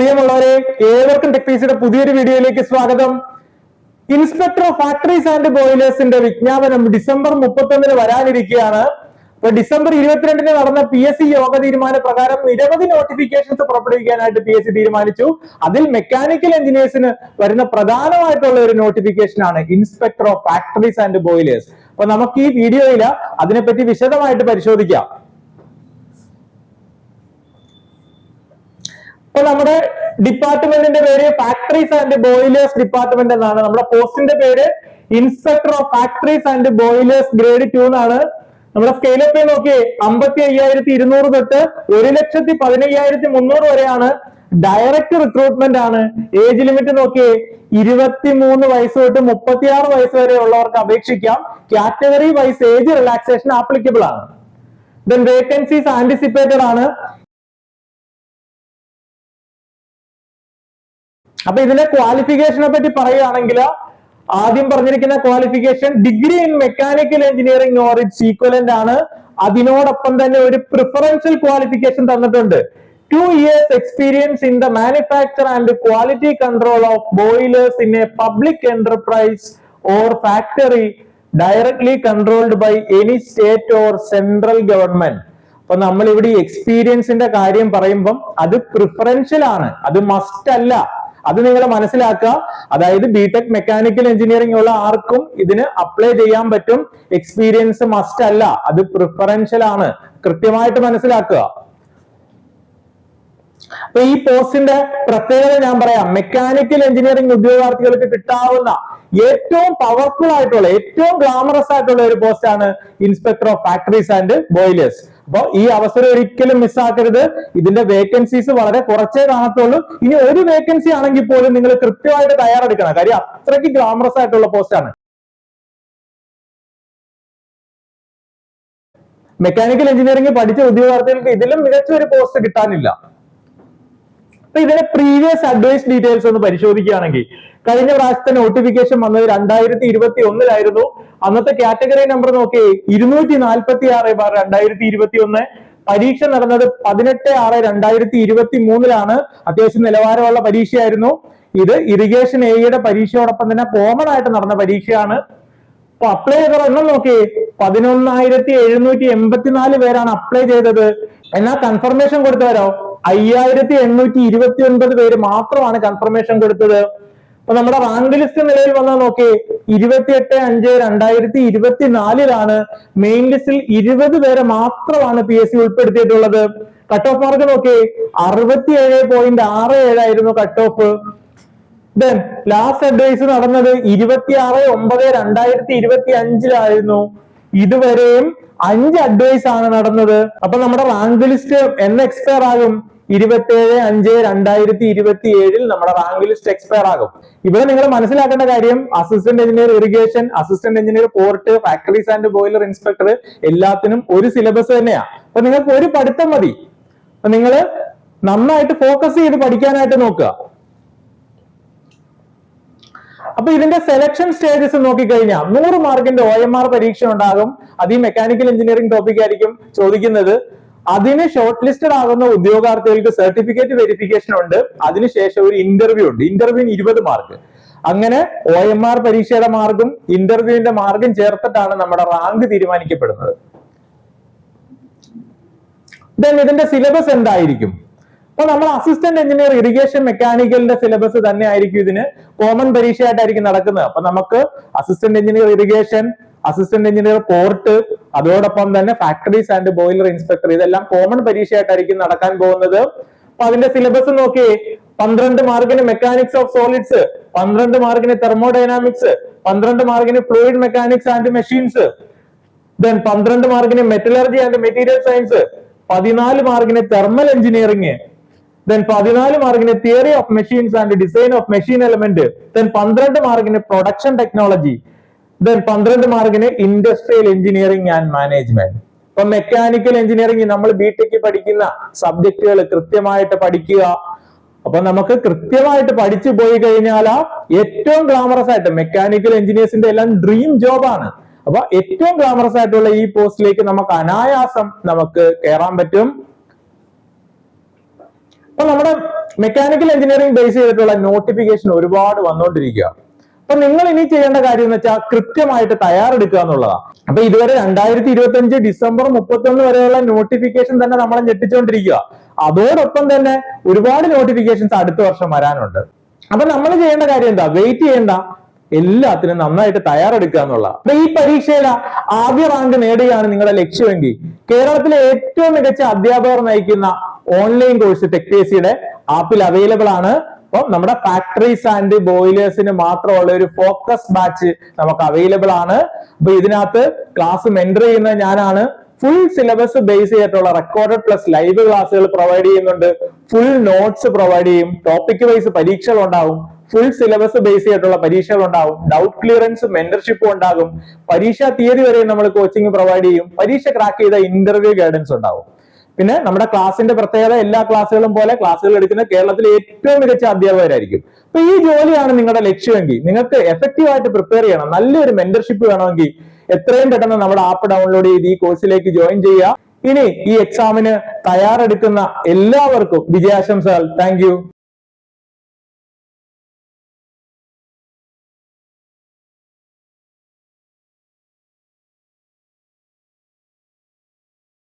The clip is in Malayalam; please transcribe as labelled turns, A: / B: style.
A: പ്രിയമുള്ളവരെ ഏവർക്കും ടെക്നീസിയുടെ പുതിയൊരു വീഡിയോയിലേക്ക് സ്വാഗതം. ഇൻസ്പെക്ടർ ഓഫ് ഫാക്ടറീസ് ആൻഡ് ബോയിലേഴ്സിന്റെ വിജ്ഞാപനം ഡിസംബർ മുപ്പത്തൊന്നിന് വരാനിരിക്കുകയാണ്. അപ്പൊ ഡിസംബർ ഇരുപത്തിരണ്ടിന് നടന്ന പി എസ് സി യോഗ തീരുമാന പ്രകാരം നിരവധി നോട്ടിഫിക്കേഷൻസ് പുറപ്പെടുവിക്കാനായിട്ട് പി എസ് സി തീരുമാനിച്ചു. അതിൽ മെക്കാനിക്കൽ എഞ്ചിനീയേഴ്സിന് വരുന്ന പ്രധാനമായിട്ടുള്ള ഒരു നോട്ടിഫിക്കേഷൻ ആണ് inspector of factories and boilers. അപ്പൊ നമുക്ക് ഈ വീഡിയോയിൽ അതിനെപ്പറ്റി വിശദമായിട്ട് പരിശോധിക്കാം. അപ്പൊ നമ്മുടെ ഡിപ്പാർട്ട്മെന്റിന്റെ പേര് ഫാക്ടറീസ് ആൻഡ് ബോയിലേഴ്സ് ഡിപ്പാർട്ട്മെന്റ് എന്നാണ്. നമ്മുടെ പോസ്റ്റിന്റെ പേര് inspector of factories and boilers grade two എന്നാണ്. നമ്മുടെ സ്കെയിലപ്പ് നോക്കി അമ്പത്തി അയ്യായിരത്തി ഇരുന്നൂറ് തൊട്ട് ഒരു ലക്ഷത്തി പതിനയ്യായിരത്തി മുന്നൂറ് വരെയാണ് ഡയറക്റ്റ് റിക്രൂട്ട്മെന്റ് ആണ്. ഏജ് ലിമിറ്റ് നോക്കി ഇരുപത്തി മൂന്ന് വയസ്സ് തൊട്ട് മുപ്പത്തിയാറ് വയസ്സ് വരെ ഉള്ളവർക്ക് അപേക്ഷിക്കാം. Category wise age relaxation applicable ആണ്. ദെൻ വേക്കൻസീസ് ആന്റിസിപ്പേറ്റഡ് ആണ്. അപ്പൊ ഇതിന്റെ ക്വാളിഫിക്കേഷനെ പറ്റി പറയുകയാണെങ്കിൽ ആദ്യം പറഞ്ഞിരിക്കുന്ന qualification degree in mechanical engineering or its equivalent ആണ്. അതിനോടൊപ്പം തന്നെ ഒരു പ്രിഫറൻഷ്യൽ ക്വാളിഫിക്കേഷൻ തന്നിട്ടുണ്ട്. Two years experience in the manufacture and quality control of boilers in a public enterprise or factory directly controlled by any state or central government അപ്പൊ നമ്മൾ ഇവിടെ എക്സ്പീരിയൻസിന്റെ കാര്യം പറയുമ്പം അത് പ്രിഫറൻഷ്യൽ ആണ്. അത് മസ്റ്റ് അല്ല. അത് നിങ്ങൾ മനസ്സിലാക്കുക. അതായത് ബിടെക് മെക്കാനിക്കൽ എഞ്ചിനീയറിംഗ് ഉള്ള ആർക്കും ഇതിന് അപ്ലൈ ചെയ്യാൻ പറ്റും. എക്സ്പീരിയൻസ് മസ്റ്റ് അല്ല. അത് പ്രിഫറൻഷ്യൽ ആണ്. കൃത്യമായിട്ട് മനസ്സിലാക്കുക. അപ്പൊ ഈ പോസ്റ്റിന്റെ പ്രത്യേകത ഞാൻ പറയാം. മെക്കാനിക്കൽ എഞ്ചിനീയറിംഗ് ഉദ്യോഗാർത്ഥികൾക്ക് കിട്ടാവുന്ന ഏറ്റവും പവർഫുൾ ആയിട്ടുള്ള ഏറ്റവും ഗ്ലാമറസ് ആയിട്ടുള്ള ഒരു പോസ്റ്റാണ് inspector of factories and boilers അപ്പൊ ഈ അവസരം ഒരിക്കലും മിസ്സാക്കരുത് ഇതിന്റെ വേക്കൻസീസ് വളരെ കുറച്ചേ കാണത്തുള്ളൂ. ഇനി ഒരു വേക്കൻസി ആണെങ്കിൽ പോലും നിങ്ങൾ കൃത്യമായിട്ട് തയ്യാറെടുക്കണം. കാര്യം അത്രയ്ക്ക് ഗ്ലാമറസ് ആയിട്ടുള്ള പോസ്റ്റാണ് മെക്കാനിക്കൽ എഞ്ചിനീയറിംഗ് പഠിച്ച ഉദ്യോഗാർത്ഥികൾക്ക് ഇതിലും മികച്ച ഒരു പോസ്റ്റ് കിട്ടാനില്ല. അപ്പൊ ഇതിന്റെ പ്രീവിയസ് അഡ്വൈസ് ഡീറ്റെയിൽസ് ഒന്ന് പരിശോധിക്കുകയാണെങ്കിൽ കഴിഞ്ഞ പ്രാവശ്യത്തെ നോട്ടിഫിക്കേഷൻ വന്നത് രണ്ടായിരത്തി ഇരുപത്തി ഒന്നിലായിരുന്നു അന്നത്തെ കാറ്റഗറി നമ്പർ നോക്കി ഇരുന്നൂറ്റി നാൽപ്പത്തി ആറ് ബാർ രണ്ടായിരത്തി ഇരുപത്തി ഒന്ന് പരീക്ഷ നടന്നത് പതിനെട്ട് ആറ് രണ്ടായിരത്തി ഇരുപത്തി മൂന്നിലാണ് അത്യാവശ്യം നിലവാരമുള്ള പരീക്ഷയായിരുന്നു. ഇത് ഇറിഗേഷൻ എയുടെ പരീക്ഷയോടൊപ്പം തന്നെ കോമൺ ആയിട്ട് നടന്ന പരീക്ഷയാണ്. അപ്പൊ അപ്ലൈ ചെയ്ത എണ്ണം നോക്കി. പതിനൊന്നായിരത്തി എഴുന്നൂറ്റി എൺപത്തിനാല് പേരാണ് അപ്ലൈ ചെയ്തത്. എന്നാൽ കൺഫർമേഷൻ കൊടുത്തവരോ? അയ്യായിരത്തി എണ്ണൂറ്റി ഇരുപത്തി ഒൻപത് പേര് മാത്രമാണ് കൺഫർമേഷൻ കൊടുത്തത്. അപ്പൊ നമ്മുടെ റാങ്ക് ലിസ്റ്റ് നിലയിൽ വന്നാൽ നോക്കി. ഇരുപത്തിയെട്ട് അഞ്ച് രണ്ടായിരത്തി ഇരുപത്തിനാലിലാണ് മെയിൻ ലിസ്റ്റിൽ ഇരുപത് പേരെ മാത്രമാണ് പി എസ് സി ഉൾപ്പെടുത്തിയിട്ടുള്ളത്. കട്ട് ഓഫ് മാർക്ക് നോക്കി. അറുപത്തിയേഴ് പോയിന്റ് ആറ് ഏഴായിരുന്നു cut off then last advice നടന്നത് ഇരുപത്തിയാറ് ഒമ്പത് രണ്ടായിരത്തി ഇരുപത്തി അഞ്ചിലായിരുന്നു ഇതുവരെയും അഞ്ച് അഡ്വൈസ് ആണ് നടന്നത്. അപ്പൊ നമ്മുടെ റാങ്ക് ലിസ്റ്റ് എന്ന് എക്സ്പയർ ആകും. ഇരുപത്തിയേഴ് അഞ്ച് രണ്ടായിരത്തി ഇരുപത്തി ഏഴിൽ നമ്മുടെ റാങ്ക് ലിസ്റ്റ് എക്സ്പയർ ആകും. ഇവിടെ നിങ്ങൾ മനസ്സിലാക്കേണ്ട കാര്യം assistant engineer irrigation assistant engineer port factories and boiler inspector എല്ലാത്തിനും ഒരു സിലബസ് തന്നെയാണ് അപ്പൊ നിങ്ങൾക്ക് ഒരു പഠിത്തം മതി. നിങ്ങൾ നന്നായിട്ട് ഫോക്കസ് ചെയ്ത് പഠിക്കാനായിട്ട് നോക്കുക. അപ്പൊ ഇതിന്റെ സെലക്ഷൻ സ്റ്റേജസ് നോക്കിക്കഴിഞ്ഞാൽ നൂറ് മാർക്കിന്റെ ഒ എം ആർ പരീക്ഷ ഉണ്ടാകും. അത് ഈ മെക്കാനിക്കൽ എഞ്ചിനീയറിംഗ് ടോപ്പിക് ആയിരിക്കും ചോദിക്കുന്നത്. അതിന് ഷോർട്ട് ലിസ്റ്റഡ് ആകുന്ന ഉദ്യോഗാർത്ഥികൾക്ക് സർട്ടിഫിക്കറ്റ് വെരിഫിക്കേഷൻ ഉണ്ട്. അതിനുശേഷം ഒരു ഇന്റർവ്യൂ ഉണ്ട്. ഇന്റർവ്യൂവിന് ഇരുപത് മാർക്ക് അങ്ങനെ ഒ എം ആർ പരീക്ഷയുടെ മാർക്കും ഇന്റർവ്യൂവിന്റെ മാർഗം ചേർത്തിട്ടാണ് നമ്മുടെ റാങ്ക് തീരുമാനിക്കപ്പെടുന്നത്. ദെൻ ഇതിന്റെ സിലബസ് എന്തായിരിക്കും? അപ്പൊ നമ്മൾ അസിസ്റ്റന്റ് എഞ്ചിനീയർ ഇറിഗേഷൻ മെക്കാനിക്കലിന്റെ സിലബസ് തന്നെ ആയിരിക്കും ഇതിന് കോമൺ പരീക്ഷയായിട്ടായിരിക്കും നടക്കുന്നത്. അപ്പൊ നമുക്ക് assistant engineer irrigation assistant engineer port അതോടൊപ്പം തന്നെ ഫാക്ടറീസ് ആൻഡ് ബോയിലർ ഇൻസ്പെക്ടർ ഇതെല്ലാം കോമൺ പരീക്ഷയായിട്ടായിരിക്കും നടക്കാൻ പോകുന്നത്. അപ്പൊ അതിന്റെ സിലബസ് നോക്കി പന്ത്രണ്ട് മാർക്കിന് മെക്കാനിക്സ് ഓഫ് സോളിഡ്സ് പന്ത്രണ്ട് മാർക്കിന് തെർമോഡൈനാമിക്സ് പന്ത്രണ്ട് മാർക്കിന് fluid mechanics and machines then പന്ത്രണ്ട് മാർക്കിന് മെറ്റലർജി ആൻഡ് മെറ്റീരിയൽ സയൻസ് പതിനാല് മാർക്കിന് തെർമൽ എഞ്ചിനീയറിംഗ് ദെൻ പതിനാല് മാർക്കിന് theory of machines and design of machine element then പന്ത്രണ്ട് മാർക്കിന് പ്രൊഡക്ഷൻ ടെക്നോളജി ദെൻ പന്ത്രണ്ട് മാർക്കിന് ഇൻഡസ്ട്രിയൽ എഞ്ചിനീയറിംഗ് ആൻഡ് മാനേജ്മെന്റ് ഇപ്പൊ മെക്കാനിക്കൽ എഞ്ചിനീയറിംഗ് നമ്മൾ ബി ടെക് പഠിക്കുന്ന സബ്ജക്റ്റുകൾ കൃത്യമായിട്ട് പഠിക്കുക. അപ്പൊ നമുക്ക് കൃത്യമായിട്ട് പഠിച്ചു പോയി കഴിഞ്ഞാൽ ഏറ്റവും ഗ്ലാമറസ് ആയിട്ട് മെക്കാനിക്കൽ എഞ്ചിനീയേഴ്സിന്റെ എല്ലാം ഡ്രീം ജോബാണ് അപ്പൊ ഏറ്റവും ഗ്ലാമറസ് ആയിട്ടുള്ള ഈ പോസ്റ്റിലേക്ക് നമുക്ക് അനായാസം നമുക്ക് കയറാൻ പറ്റും. അപ്പൊ നമ്മുടെ മെക്കാനിക്കൽ എഞ്ചിനീയറിംഗ് ബേസ് ചെയ്തിട്ടുള്ള നോട്ടിഫിക്കേഷൻ ഒരുപാട് വന്നുകൊണ്ടിരിക്കുക അപ്പൊ നിങ്ങൾ ഇനി ചെയ്യേണ്ട കാര്യം എന്ന് വെച്ചാൽ കൃത്യമായിട്ട് തയ്യാറെടുക്കുക എന്നുള്ളതാണ്. അപ്പൊ ഇതുവരെ രണ്ടായിരത്തി ഇരുപത്തി അഞ്ച് ഡിസംബർ മുപ്പത്തൊന്ന് വരെയുള്ള നോട്ടിഫിക്കേഷൻ തന്നെ നമ്മളെ ഞെട്ടിച്ചുകൊണ്ടിരിക്കുക അതോടൊപ്പം തന്നെ ഒരുപാട് നോട്ടിഫിക്കേഷൻസ് അടുത്ത വർഷം വരാനുണ്ട്. അപ്പൊ നമ്മൾ ചെയ്യേണ്ട കാര്യം എന്താ? വെയിറ്റ് ചെയ്യേണ്ട. എല്ലാത്തിനും നന്നായിട്ട് തയ്യാറെടുക്കുക എന്നുള്ള അപ്പൊ ഈ പരീക്ഷയിലെ ആദ്യ റാങ്ക് നേടുകയാണ് നിങ്ങളുടെ ലക്ഷ്യമെങ്കിൽ. കേരളത്തിലെ ഏറ്റവും മികച്ച അധ്യാപകർ നയിക്കുന്ന ഓൺലൈൻ കോഴ്സ് ടെക്ടേസിയുടെ ആപ്പിൽ അവൈലബിൾ ആണ്. അപ്പം നമ്മുടെ ഫാക്ടറീസ് ആൻഡ് ബോയിലേഴ്സിന് മാത്രമുള്ള ഒരു ഫോക്കസ് ബാച്ച് നമുക്ക് അവൈലബിൾ ആണ്. അപ്പൊ ഇതിനകത്ത് ക്ലാസ് മെന്റർ ചെയ്യുന്ന ഞാനാണ്. ഫുൾ സിലബസ് ബേസ് ചെയ്തിട്ടുള്ള റെക്കോർഡഡ് പ്ലസ് ലൈവ് ക്ലാസ്സുകൾ പ്രൊവൈഡ് ചെയ്യുന്നുണ്ട്. ഫുൾ നോട്ട്സ് പ്രൊവൈഡ് ചെയ്യും. ടോപ്പിക് വൈസ് പരീക്ഷകൾ ഉണ്ടാവും ഫുൾ സിലബസ് ബേസ് ചെയ്തിട്ടുള്ള പരീക്ഷകൾ ഉണ്ടാവും ഡൗട്ട് ക്ലിയറൻസ് മെന്റർഷിപ്പും ഉണ്ടാകും. പരീക്ഷാ തീയതി വരെ നമ്മൾ കോച്ചിങ് പ്രൊവൈഡ് ചെയ്യും. പരീക്ഷ ക്രാക്ക് ചെയ്ത ഇന്റർവ്യൂ ഗൈഡൻസ് ഉണ്ടാവും. പിന്നെ നമ്മുടെ ക്ലാസിന്റെ പ്രത്യേകത എല്ലാ ക്ലാസ്സുകളും പോലെ ക്ലാസ്സുകൾ എടുക്കുന്ന കേരളത്തിലെ ഏറ്റവും മികച്ച അധ്യാപകരായിരിക്കും. അപ്പൊ ഈ ജോലിയാണ് നിങ്ങളുടെ ലക്ഷ്യമെങ്കിൽ നിങ്ങൾക്ക് എഫക്റ്റീവ് ആയിട്ട് പ്രിപ്പയർ ചെയ്യണം. നല്ലൊരു മെന്റർഷിപ്പ് വേണമെങ്കിൽ എത്രയും പെട്ടെന്ന് നമ്മുടെ ആപ്പ് ഡൗൺലോഡ് ചെയ്ത് ഈ കോഴ്സിലേക്ക് ജോയിൻ ചെയ്യുക. ഇനി ഈ എക്സാമിന് തയ്യാറെടുക്കുന്ന എല്ലാവർക്കും വിജയാശംസകൾ. താങ്ക്